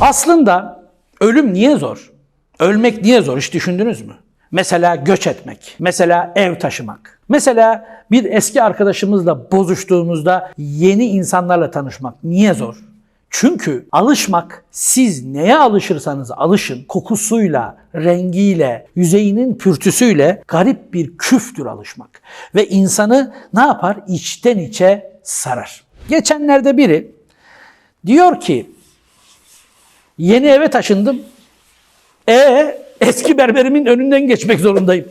Aslında ölüm niye zor? Ölmek niye zor hiç düşündünüz mü? Mesela göç etmek, mesela ev taşımak, mesela bir eski arkadaşımızla bozuştuğumuzda yeni insanlarla tanışmak niye zor? Çünkü alışmak siz neye alışırsanız alışın kokusuyla, rengiyle, yüzeyinin pürtüsüyle garip bir küftür alışmak. Ve insanı ne yapar? İçten içe sarar. Geçenlerde biri diyor ki yeni eve taşındım. E eski berberimin önünden geçmek zorundayım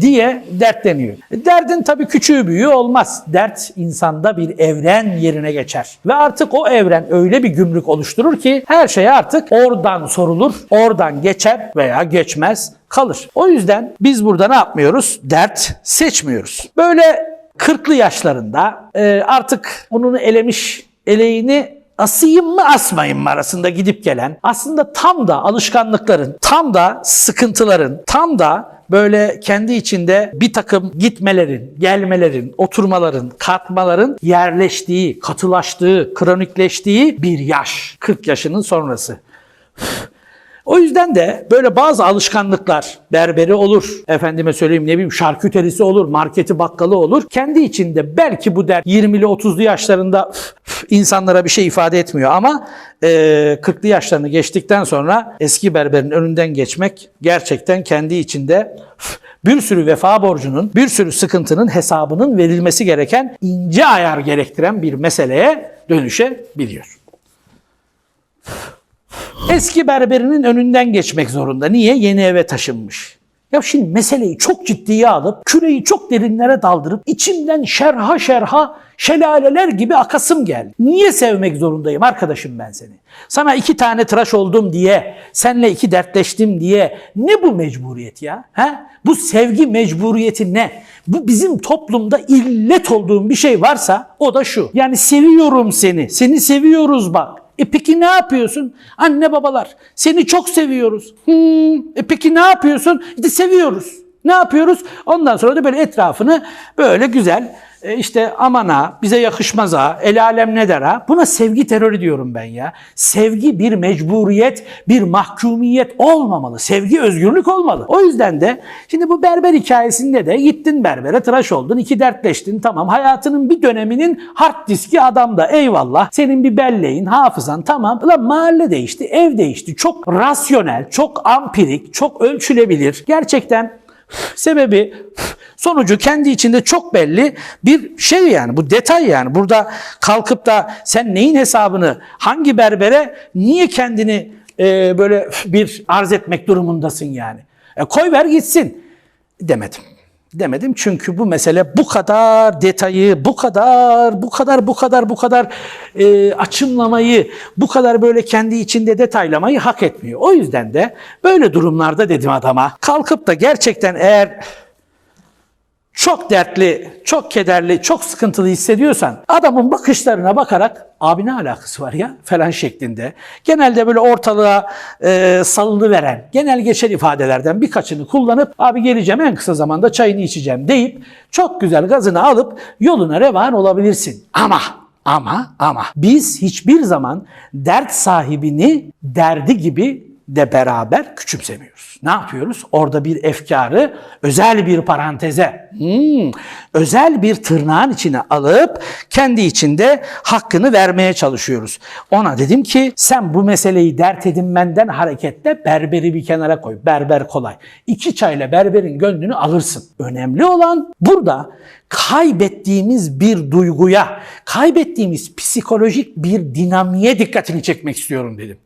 diye dertleniyor. Derdin tabii küçüğü büyüğü olmaz. Dert insanda bir evren yerine geçer. Ve artık o evren öyle bir gümrük oluşturur ki her şey artık oradan sorulur, oradan geçer veya geçmez kalır. O yüzden biz burada ne yapmıyoruz? Dert seçmiyoruz. Böyle 40'lı yaşlarında e, artık bunun elemiş eleğini asayım mı asmayayım mı arasında gidip gelen aslında tam da alışkanlıkların, tam da sıkıntıların, tam da böyle kendi içinde bir takım gitmelerin, gelmelerin, oturmaların, kalkmaların yerleştiği, katılaştığı, kronikleştiği bir yaş. 40 yaşının sonrası. O yüzden de böyle bazı alışkanlıklar, berberi olur, efendime söyleyeyim ne bileyim şarküterisi olur, marketi bakkalı olur. Kendi içinde belki bu der 20'li 30'lu yaşlarında insanlara bir şey ifade etmiyor ama e, 40'lı yaşlarını geçtikten sonra eski berberin önünden geçmek gerçekten kendi içinde bir sürü vefa borcunun, bir sürü sıkıntının hesabının verilmesi gereken ince ayar gerektiren bir meseleye dönüşebiliyor. Eski berberinin önünden geçmek zorunda. Niye? Yeni eve taşınmış. Ya şimdi meseleyi çok ciddiye alıp, küreyi çok derinlere daldırıp, içimden şerha şerha şelaleler gibi akasım geldi. Niye sevmek zorundayım arkadaşım ben seni? Sana iki tane tıraş oldum diye, senle iki dertleştim diye ne bu mecburiyet ya? He? Bu sevgi mecburiyeti ne? Bu bizim toplumda illet olduğum bir şey varsa o da şu. Yani seviyorum seni, seni seviyoruz bak. E peki ne yapıyorsun? Anne babalar seni çok seviyoruz. Hmm, e peki ne yapıyorsun? İşte seviyoruz. Ne yapıyoruz? Ondan sonra da böyle etrafını böyle güzel e, işte aman ha, bize yakışmaz ha, el alem ne der ha. Buna sevgi terörü diyorum ben ya. Sevgi bir mecburiyet, bir mahkumiyet olmamalı. Sevgi özgürlük olmalı. O yüzden de şimdi bu berber hikayesinde de gittin berbere tıraş oldun, iki dertleştin tamam. Hayatının bir döneminin hard diski adamda eyvallah. Senin bir belleğin, hafızan tamam. Ulan mahalle değişti, ev değişti. Çok rasyonel, çok ampirik, çok ölçülebilir. Gerçekten Sebebi sonucu kendi içinde çok belli bir şey yani bu detay yani burada kalkıp da sen neyin hesabını hangi berbere niye kendini e, böyle bir arz etmek durumundasın yani. E, koy ver gitsin demedim. Demedim çünkü bu mesele bu kadar detayı, bu kadar, bu kadar, bu kadar, bu kadar e, açımlamayı, bu kadar böyle kendi içinde detaylamayı hak etmiyor. O yüzden de böyle durumlarda dedim adama kalkıp da gerçekten eğer çok dertli, çok kederli, çok sıkıntılı hissediyorsan adamın bakışlarına bakarak abi ne alakası var ya falan şeklinde. Genelde böyle ortalığa e, salını veren, genel geçer ifadelerden birkaçını kullanıp abi geleceğim en kısa zamanda çayını içeceğim deyip çok güzel gazını alıp yoluna revan olabilirsin. Ama ama ama biz hiçbir zaman dert sahibini derdi gibi de beraber küçümsemiyoruz. Ne yapıyoruz? Orada bir efkarı özel bir paranteze, hmm, özel bir tırnağın içine alıp kendi içinde hakkını vermeye çalışıyoruz. Ona dedim ki sen bu meseleyi dert edinmenden hareketle berberi bir kenara koy. Berber kolay. İki çayla berberin gönlünü alırsın. Önemli olan burada kaybettiğimiz bir duyguya, kaybettiğimiz psikolojik bir dinamiğe dikkatini çekmek istiyorum dedim.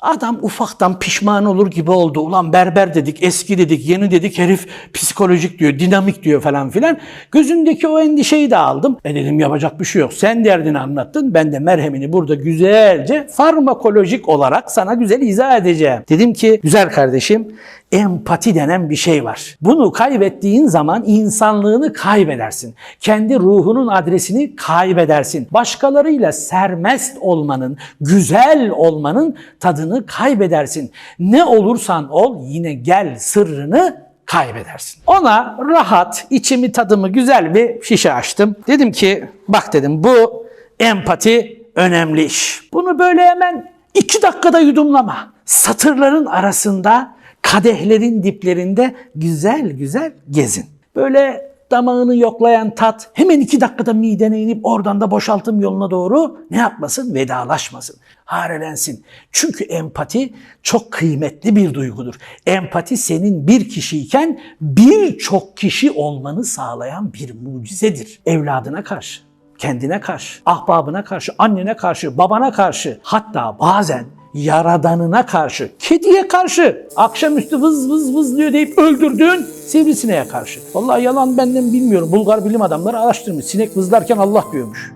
Adam ufaktan pişman olur gibi oldu. Ulan berber dedik, eski dedik, yeni dedik, herif psikolojik diyor, dinamik diyor falan filan. Gözündeki o endişeyi de aldım. E dedim yapacak bir şey yok. Sen derdini anlattın. Ben de merhemini burada güzelce farmakolojik olarak sana güzel izah edeceğim. Dedim ki güzel kardeşim empati denen bir şey var. Bunu kaybettiğin zaman insanlığını kaybedersin. Kendi ruhunun adresini kaybedersin. Başkalarıyla sermest olmanın, güzel olmanın tadını kaybedersin. Ne olursan ol yine gel sırrını kaybedersin. Ona rahat, içimi tadımı güzel bir şişe açtım. Dedim ki bak dedim bu empati önemli iş. Bunu böyle hemen İki dakikada yudumlama. Satırların arasında, kadehlerin diplerinde güzel güzel gezin. Böyle damağını yoklayan tat hemen iki dakikada midene inip oradan da boşaltım yoluna doğru ne yapmasın? Vedalaşmasın. Harelensin. Çünkü empati çok kıymetli bir duygudur. Empati senin bir kişiyken birçok kişi olmanı sağlayan bir mucizedir. Evladına karşı, kendine karşı, ahbabına karşı, annene karşı, babana karşı hatta bazen yaradanına karşı, kediye karşı, akşamüstü vız vız vızlıyor deyip öldürdüğün sivrisineğe karşı. Vallahi yalan benden bilmiyorum. Bulgar bilim adamları araştırmış. Sinek vızlarken Allah diyormuş.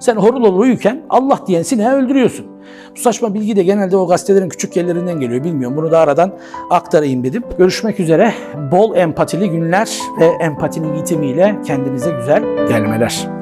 Sen horul horul uyurken Allah diyen sineği öldürüyorsun. Bu saçma bilgi de genelde o gazetelerin küçük yerlerinden geliyor. Bilmiyorum. Bunu da aradan aktarayım dedim. Görüşmek üzere. Bol empatili günler ve empatinin yitimiyle kendinize güzel gelmeler.